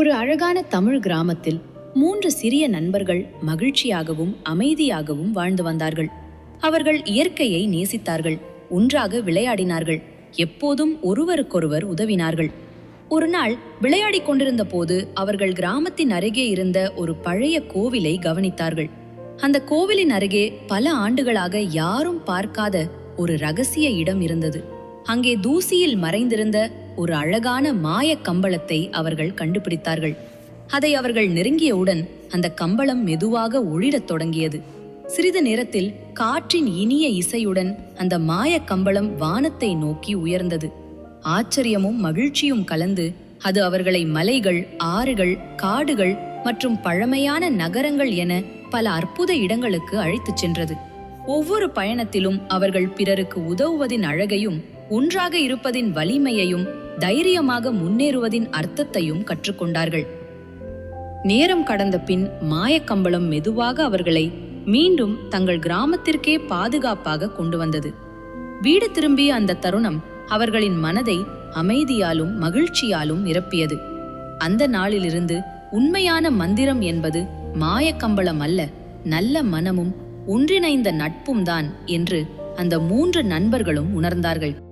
ஒரு அழகான தமிழ் கிராமத்தில் மூன்று சிறிய நண்பர்கள் மகிழ்ச்சியாகவும் அமைதியாகவும் வாழ்ந்து வந்தார்கள். அவர்கள் இயற்கையை நேசித்தார்கள் ஒன்றாக விளையாடினார்கள் எப்போதும் ஒருவருக்கொருவர் உதவினார்கள். ஒரு நாள் விளையாடிக் கொண்டிருந்த போது அவர்கள் கிராமத்தின் அருகே இருந்த ஒரு பழைய கோவிலை கவனித்தார்கள். அந்த கோவிலின் அருகே பல ஆண்டுகளாக யாரும் பார்க்காத ஒரு ரகசிய இடம் இருந்தது. அங்கே தூசியில் மறைந்திருந்த ஒரு அழகான மாய கம்பளத்தை அவர்கள் கண்டுபிடித்தார்கள். அதை அவர்கள் நெருங்கியவுடன் அந்த கம்பளம் மெதுவாக ஒளிரத் தொடங்கியது. சிறிது நேரத்தில் காற்றின் இனிய இசையுடன் அந்த மாய கம்பளம் வானத்தை நோக்கி உயர்ந்தது. ஆச்சரியமும் மகிழ்ச்சியும் கலந்து அது அவர்களை மலைகள் ஆறுகள் காடுகள் மற்றும் பழமையான நகரங்கள் என பல அற்புத இடங்களுக்கு அழைத்துச் சென்றது. ஒவ்வொரு பயணத்திலும் அவர்கள் பிறருக்கு உதவுவதின் அழகையும் ஒன்றாக இருப்பதின் வலிமையையும் தைரியமாக முன்னேறுவதின் அர்த்தத்தையும் கற்றுக்கொண்டார்கள். நேரம் கடந்த பின் மாயக்கம்பளம் மெதுவாக அவர்களை மீண்டும் தங்கள் கிராமத்திற்கே பாதுகாப்பாக கொண்டு வந்தது. வீடு திரும்பிய அந்த தருணம் அவர்களின் மனதை அமைதியாலும் மகிழ்ச்சியாலும் நிரப்பியது. அந்த நாளிலிருந்து உண்மையான மந்திரம் என்பது மாயக்கம்பளம் அல்ல நல்ல மனமும் ஒன்றிணைந்த நட்பும் தான் என்று அந்த மூன்று நண்பர்களும் உணர்ந்தார்கள்.